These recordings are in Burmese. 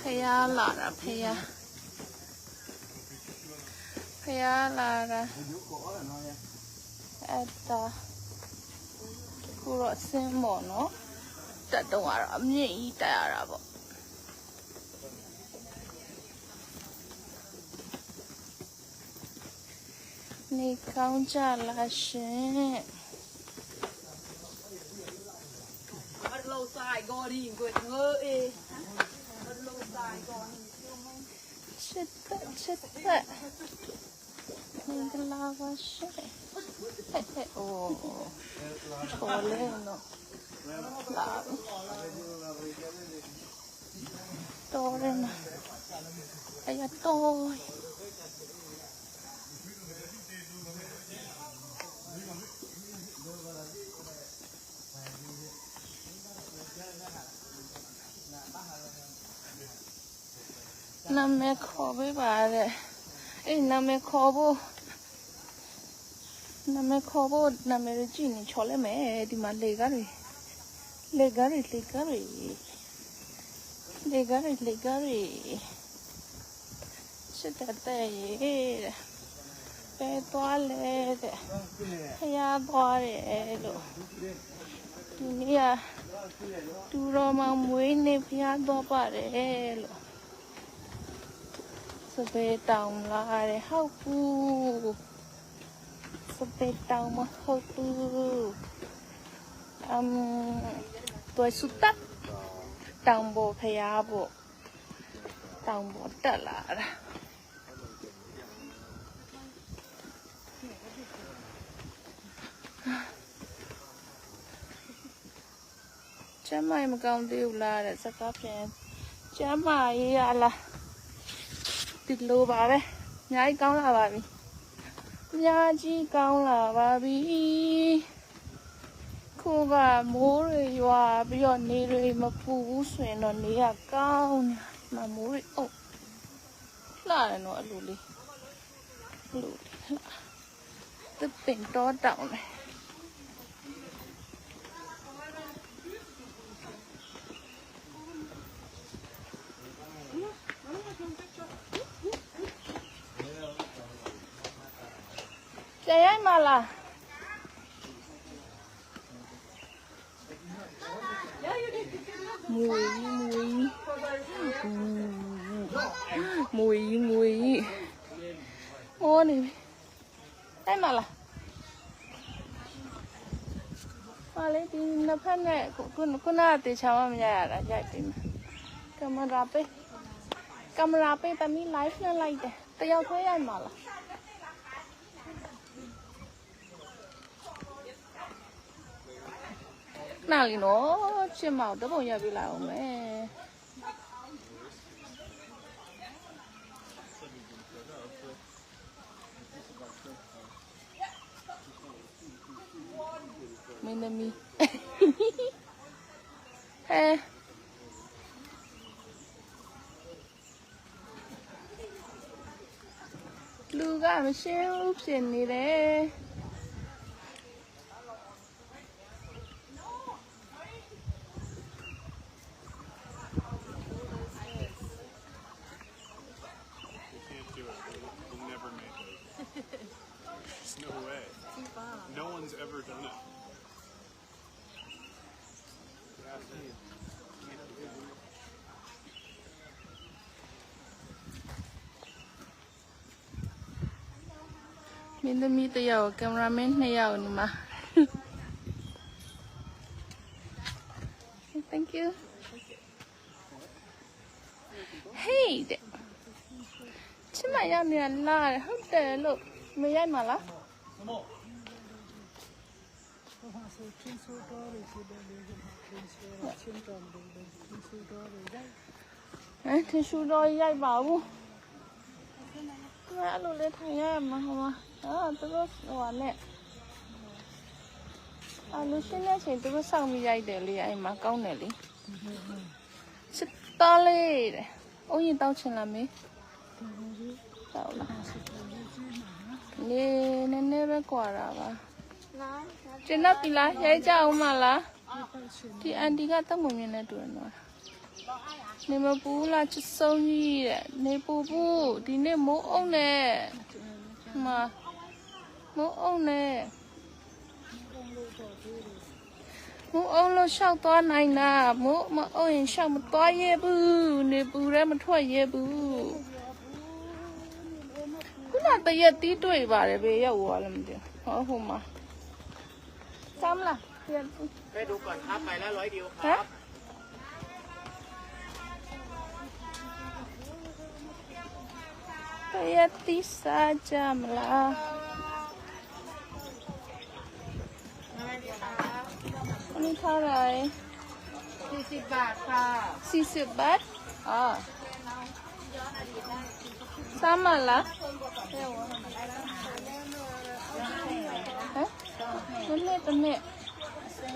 ဖယားလာတာဖယားဖယားလာတာအတ္တခုတော့ဆင်းပေါ့နော်တက်တော့ရအမြင့်ကြီးတက်ရတာပေါ့နေကောင်းကြလားရှင် lâu xài gò đi quên ngơ ê. Ở lâu xài gò đi. ချစ်သက်ချစ်သက်မင်္ဂလာပါရှင်ဟဲ့ဟဲ့အိုးချော်လဲ နော်လာပြီတော်ရမအရတော်နာမည်ခေါ်ပေးပါတဲ့အဲ့နာမည်ခေါ်ဖို့နာမည်ခေါ်ဖို့နာမည်ကြည့်နေချော်လဲမယ်ဒီမှာလေကားတွေလေကားတွေလေကားတွေလေကားတွေလေကားတွေစစ်တဲ့တဲ့ရေတဲ့ပဲသွားလဲတဲ့ဖျားသွားတယ်လို့ဒီနေ့ကသူတော်မောင်မွေးနေဖျားသွားပါတယ်လို့ စပယ်တောင်လာတယ်ဟုတ်ဘူးစပယ်တောင်မဟုတ်ဘူးအမ်ตัวสุดตัดတောင်ပေါ်ဖျားဖို့တောင်ပေါ်တက်လာတာကျမ်းမိုင်မကောင်းသေးဘူးလားတဲ့စကားပြန်ကျမ်းမာရေးရလား ဒီလိုပါပဲအများကြီးကောင်းလာပါပြီအများကြီးကောင်းလာပါပြီခုကမိုးတွေရွာပြီးတော့နေတွေမပူဘူးဆိုရင်တော့နေရကောင်းနေမမိုးတွေအုပ်လာတယ်နော်အလိုလေးအလိုလေးသစ်ပင်တော့တောင်းတယ် ကျန်ရိုက်မလားမွေကြီးမွေကြီးမွေကြီးမွေကြီးမောနေပြီအဲ့မလားဟာလေဒီနှစ်ဖက်နဲ့ခုခုခုနကတေချာမမရရတာရိုက်ပြီမယ်ကင်မရာပေးကင်မရာပေးတမီး live နဲ့လိုက်တယ်တယောက်ခွဲရိုက်မ လားနာလီနော်ချစ်မောင်တပုံရက်ပြလိုက်အောင်မယ်မင်းသမီးဟဲလူကမရှင်းဘူးဖြစ်နေတယ် မင်းသမီးတစ်ယောက်ကင်မရာမင်းနှစ်ယောက်နေမှာ Thank you Hey တဲ့ချစ်မရောက်နေလာဟုတ်တယ်လို့မရိုက်မှာလားဟာဆိုချင်းဆိုတော့လေဒီလိုလေးကချင်းဆိုချင်းတော်တယ်ချင်းဆိုတော့လေ ဒါအဲထင်ရှူတော့ရိုက်ပါဘူးအဲ့လိုလေးထိုင်ရမှာဟောမှာအာသူတို့ဟိုနဲ့အလူရှင်းနေချိန်သူတို့စောင့်ပြီးရိုက်တယ်လေအဲ့မှာကောင်းတယ်လေစစ်တော်လေးတဲ့အုံးရင်တောက်ချင်လားမေတောက်လားလေနည်းနည်းပဲကွာတာပါကျင်းတော့ပြီလားရိုက်ကြအောင်မလား ဒီအန်တီကတက်မွန်မြင်နေတူတယ်နော်နေမပူလာချစ်ဆုံးကြီးတဲ့နေပူပူဒီနေ့မိုးအုံနဲ့မမိုးအုံနဲ့မိုးအုံလို့ရှောက်သွားနိုင်တာမိုးမအုံရင်ရှောက်မသွားရဘူးနေပူရဲမထွက်ရဘူးခုနတရက်တီးတွေ့ပါတယ်ဘေးရောက်သွားလည်းမသိဘူးဟောဟိုမှာစမ်းလား เดือนไปดูก่อนครับไปแล้วร้อยเดียวครับ Hayati saja melah. อันนี้เท่าไหร่สี่สิบบาทค่ะสี่สิบบาท อ๋อซ้ำมาละเอ๊ะมันเล่ตรงนี้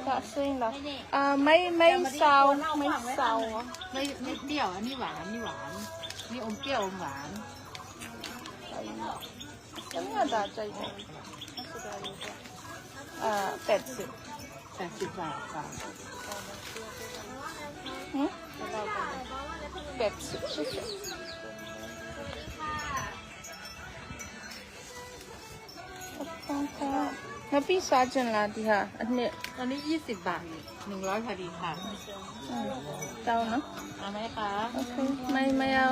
กะซิงละอ่าไม่ไม่ซาวไม่ซาวอะไม่ไม่เปรี้ยวอันนี้หวานอันนี่หวานนี่อมเปรี้ยวอมหวานตัวนี้ได้ใจเนี่ยอ่าแปดสิบแปดสิบบาทค่ะหืมแปดสิบ แล้วพี่ซาจันละดีค่ะอันนี้ อันนี้ยี่สิบบาทหนึ่งร้อยพอดีค่ะ อืมเจ้าเนาะ เอาไหมคะ โอเคไม่ไม่เอา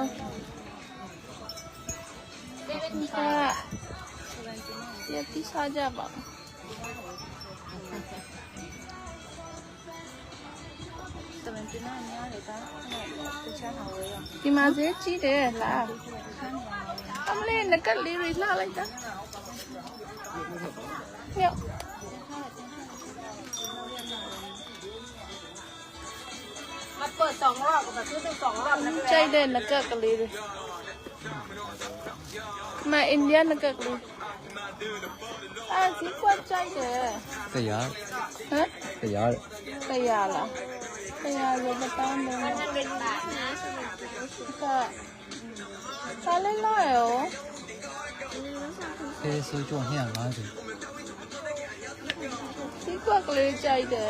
ค่ะเดี๋ยวพี่ซาจะบอกဒီမှာဈေးကြီးတယ်လားအမလေးငကက်လေးတွေလှလိုက်တာ เร็วมาเปิดสองรอบกับซื้อเป็สองรอบนะใจเด่นนะเกิดกันเลยมาอินเดียนนะเกิดเลยอาสิควรใจเด่นต่ยาฮะแต่ยาแต่ยาเหรอต่ยาเยอะมาต้องเลยมันเป็นบาทนะก็ใช้เล่นน้อยเหรอเฮ้ยซื้อจวงเหี้ยดิ 你挂过来加一点。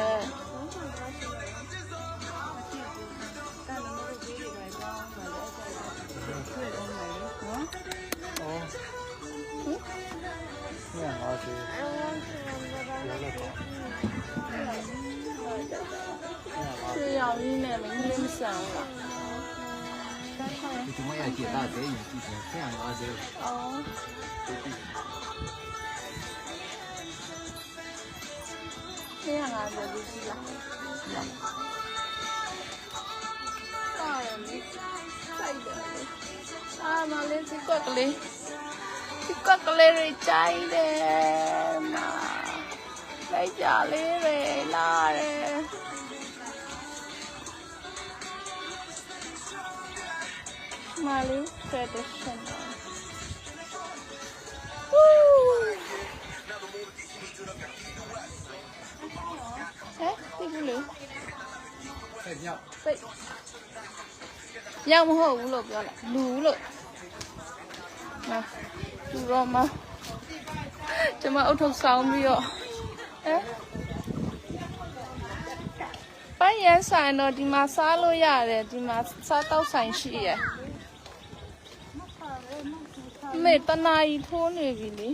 你怎么要接到这一句？这样，哦。150လေးရှိလားဆိုင်လေးဆိုင်တယ်အာမလေးဒီကွက်ကလေးဒီကွက်ကလေးရိချိုင်တယ်မလိုက်ကြလေးပဲလာတယ်မလေးဖက်ဒရှင်ဝူး ဟဲ့ဒီဘူးလေဆက်မြောက်ပိတ်ရောက်မဟုတ်ဘူးလို့ပြောလိုက်လူလို့နာလူတော့မကျွန်မအုတ်ထုတ်ဆောင်ပြီးတော့ဟဲ့ပန်းရန်ဆိုင်တော့ဒီမှာစားလို့ရတယ်ဒီမှာစားတောက်ဆိုင်ရှိရယ်မေတနာကြီးထိုးနေပြီလေ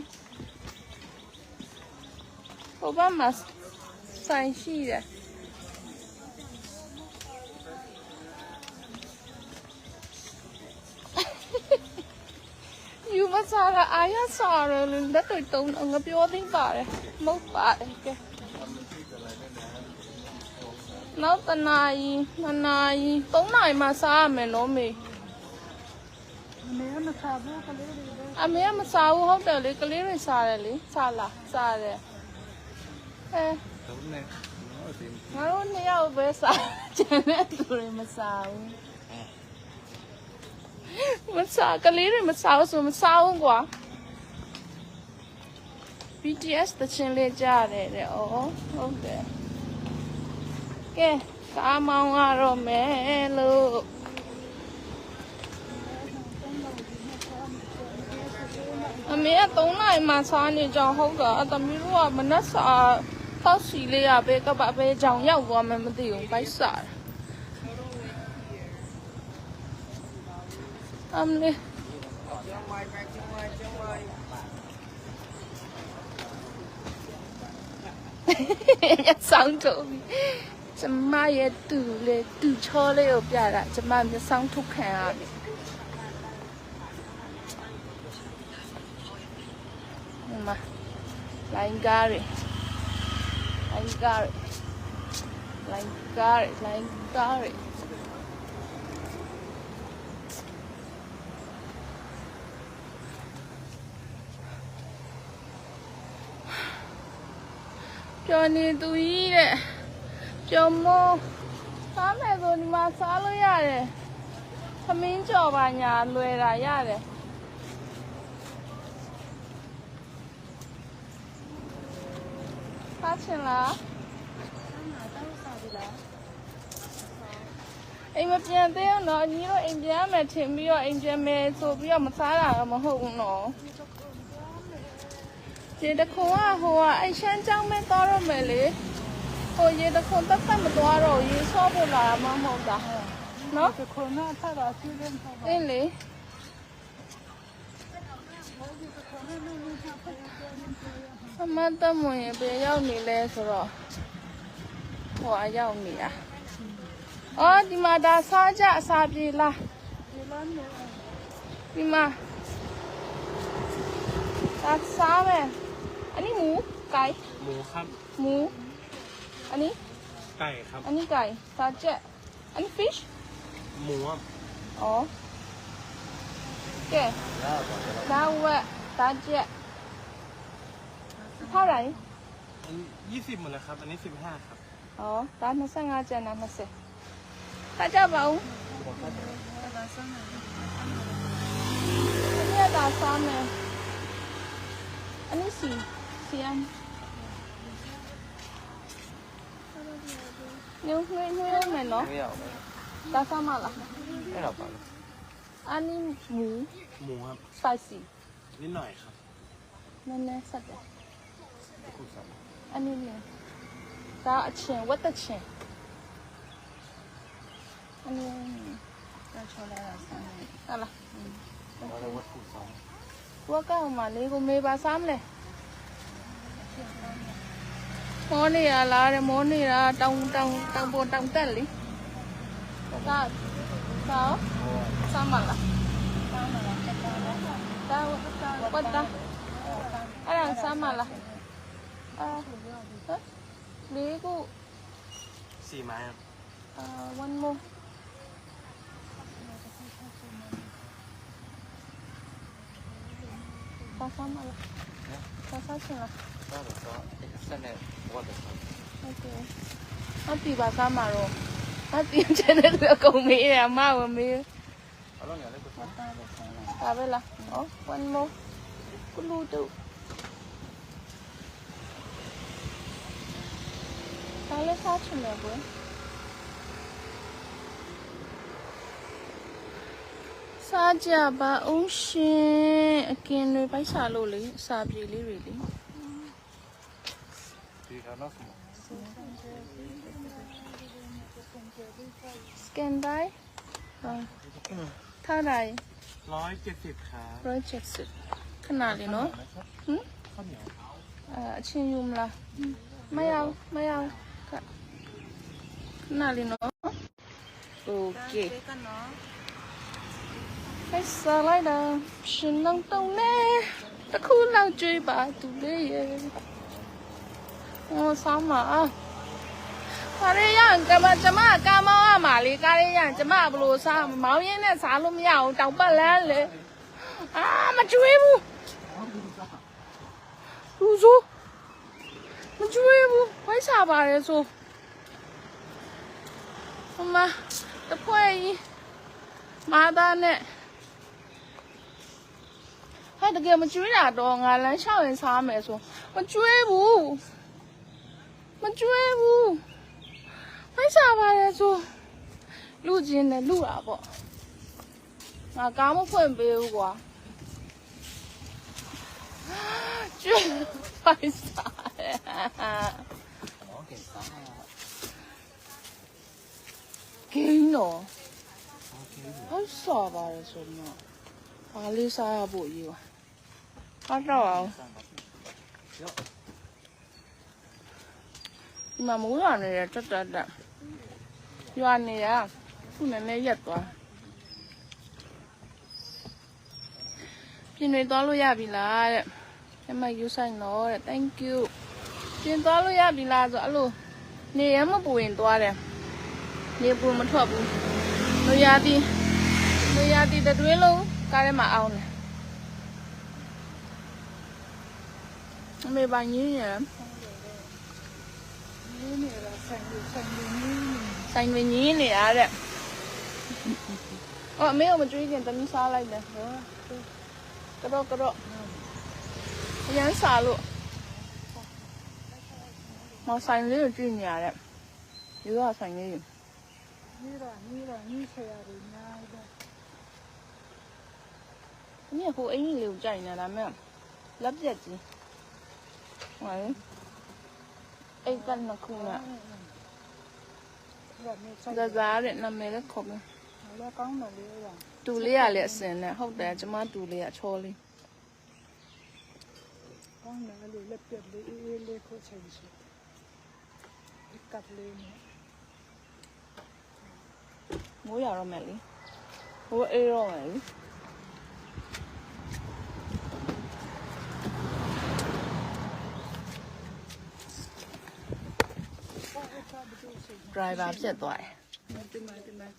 ဟိုဘက်မှာ ဆိုင်ရှိတယ်ယူမစားတာအားရစားရလို့လက်တွေတုံးတော့ငါပြောသိပါတယ်မဟုတ်ပါတယ်ကဲနောက်တနာရီနှစ်နာရီသုံးနာရီမှစားရမယ်နော်မေနေမခါဘူးကလေးတွေအမေကမစားဘူးဟုတ်တယ်လေကလေးတွေစားတယ်လေစားလားစားတယ်အဲ သုံးနဲ့နော်ဒီငါတို့နှစ်ယောက်ပဲစားကျန်တဲ့သူတွေမစားဘူးမစားကလေးတွေမစားဘူးဆိုမစားဘူးကွာ BTS တချင်လေးကြားတယ်တဲ့ဩဟုတ်တယ်ကဲကားမောင်းရတော့မယ်လို့အမေက3နိုင်မှစားနေကြဟုတ်တာအသမီးတို့ကမနှက်စား ဖောက်စီလေးရပဲကပပဲကြောင်ရောက်သွားမှမသိဘူးဘိုက်စားအမလေးရဆောင်ထုတ်ပြီးကျမရဲ့တူလေတူချောလေးကိုပြတာကျမမျက်စောင်းထုတ်ခံရပြီဒီမှာလိုင်းကားရ လိုင်းကားရလိုင်းကားရလိုင်းကားရပျော်နေသူကြီးတဲ့ပျော်မိုးစားမယ်ဆိုဒီမှာစားလို့ရတယ်သမင်းကြော်ပါညာလွယ်တာရတယ် စားချင်လားအိမ်မပြန်သေးအောင်နော်ညီတို့အိမ်ပြန်မယ်ထင်ပြီးတော့အိမ်ပြန်မယ်ဆိုပြီးတော့မစားတာတော့မဟုတ်ဘူးနော်ရေတခုကဟိုကအိမ်ရှမ်းကျောင်းမဲသွားတော့မယ်လေဟိုရေတခုတက်တက်မသွားတော့ရေဆော့ဖို့လာမှမဟုတ်တာနော်တခုကထပ်တာကျွေးလို့မဟုတ်ဘူးအင်းလေ အမတ်တမွန်ရပဲရောက်နေလဲဆိုတော့ဟိုအရောက်နေတာအော်ဒီမှာဒါစားကြအစာပြေလားဒီမှာဒါစားမယ်อันนี้หมูไก่ หมูครับ หมูอันนี้ ไก่ครับ อันนี้ไก่ซาเจอันนี้ fish หมูครับ อ๋อแกดาวะซาเจ เท่าไหร่ยี่สิบหมดแล้วครับ อันนี้สิบห้าครับ อ๋อตานมาสังอาจารย์นะมาเสข้าเจ้าเบาอันนี้ตาซ้ำเลยอันนี้สี่สียอันนิ้วไม่ไม่ได้ไหมเนาะตาซ้ำมาละไม่หลับปะอันนี้หมูหมูครับสไปซี่นิดหน่อยครับนั่นแหละสัตว์เาง အခုစားမှာအနည်းငယ်ဒါအချင်းဝတ်တချင်းအနည်းငယ်ဒါချောလာတာစားမယ်ဟာလားဒါလည်းဝတ်ခုစားဝတ်ကောင်မလေးကိုမေးပါစားမလဲမောနေရလားတဲ့မောနေတာတောင်တောင်တောင်ပေါ်တောင်တက်လေဒါဒါစားမလားစားမလားဒါဝတ်တာဝတ်တာအဲ့ဒါစားမလား 아, 둘, 셋, 그리고 See mine. 아, one more. 다 삼아라. 다 사시라. 따라서 일산에 뭐가 됐어? 오케이. 아삐 봐 삼아로. 아삐 쟤네들 cầu Mỹ này mà mà Mỹ. Ở đây. Là. Ồ, one more. Cũng lưu tụ. 원래 사주냐고요? Sa ja ba ong shin akin nui bai sa lo le sa bi le re le. Scan by? เท่าไหร่ร้อยเจ็ดสิบครับ ร้อยเจ็ดสิบขนาดเลยเนาะหืมข้าวเหนียวเอ่อชิมยุมล่ะ ไม่เอา ไม่เอา ဏလေးနော်โอเคဟဲ့စားလိုက်တာရှင်လုံးတုံးနေတစ်ခုလောက်ကြွေးပါသူလေးရဲ့ဟောဆောင်းပါကားရရကမကျမကာမောင်းရမှာလေကားရရကျမဘလို့စားမောင်းရင်းနဲ့စားလို့မရအောင်တောင်ပတ်လန်းလေအာမကြွေးဘူးလူစိုး ကျွေးဘူးဝိုက်စားပါတယ်ဆို ဟိုမှာတဖွဲ့ကြီးမာသားနဲ့ဟာတကယ်မကျွေးတာတော့ငါလမ်းလျှောက်ရင်စားမယ်ဆိုမကျွေးဘူးမကျွေးဘူးဖိုက်စားပါလေဆိုလူချင်းနဲ့လူတာပေါ့ငါကားမဖွင့်ပေးဘူးကွာကျွေးဖိုက်စား ဂိမ်းတော့ OK，ဟုတ်စော်ပါတယ်ဆိုတော့ဘာလေးစားရဖို့ရေးပါဟုတ်တော့အောင်ဒီမှာမိုးရွာနေရတက်တက်တက်ရွာနေရခုနည်းနည်းရက်သွားပြင်တွေသွားလို့ရပြီလားတဲ့ကျမယူဆိုင်တော့တဲ့ thank you ပြင်သွားလို့ရပြီလားဆိုအဲ့လိုနေရမပူရင်သွားတယ် ရေပူမထွက်ဘူးလိုရာသီလိုရာသီတတွင်းလုံးကားထဲမှာအောင်းတယ်အမေပါညင်းရယ်ဆိုင်ဝင်ညင်းနေရတဲ့အော်အမေကမကြွေးခင်တမီးစားလိုက်မယ်နော်ကတော့ကတော့အရန်စားလို့မဆိုင်လေးကိုကြည့်နေရတဲ့ရိုးရဆိုင်လေး ကြီးတော့ကြီးတော့ကြီးဆရာတွေများတယ်အမေကဟိုအင်းကြီးလေးကိုကြိုက်နေတာဒါပေမဲ့လက်ပြက်ကြီးဟိုအိတ်ကနခုနာဒါစားတဲ့နာမည်လည်းခေါ်မယ်လည်းကောင်းတယ်လေတူလေးရလည်းအစင်နဲ့ဟုတ်တယ်ကျမတူလေးရချောလေးကောင်းတယ်လေလက်ပြက်လေးအေးအေးလေးကိုချိန်ရှိကပ်လေးနဲ့ မိုးရတော့မယ်လေဟိုအေးတော့မယ်လေဒရိုင်ဘာဖြစ်သွားတယ်တင်မယ်တင်မယ်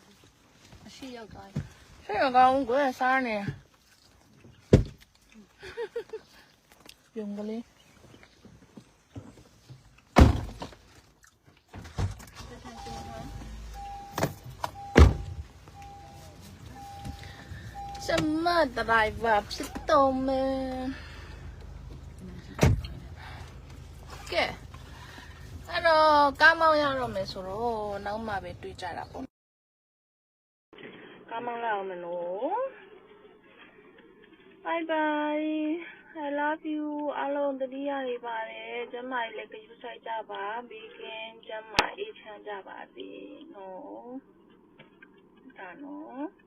အရှိရောက်သွားတယ်ရှိရကောင်းကိုယ်စားနေပြုံးကလေး ကျမဒရိုင်ဘာဖြစ်တော့မယ်ကဲအဲ့တော့ကားမောင်းရတော့မယ်ဆိုတော့နောက်မှပဲတွေ့ကြတာပေါ့ကားမောင်းလာအောင်မလို့ bye bye I love you အားလုံးတတိယနေပါတယ်ကျမကြီးလည်းကြည့်ဆိုင်ကြပါဘေးကင်းကျမအေးချမ်းကြပါစေနော်ဒါနော်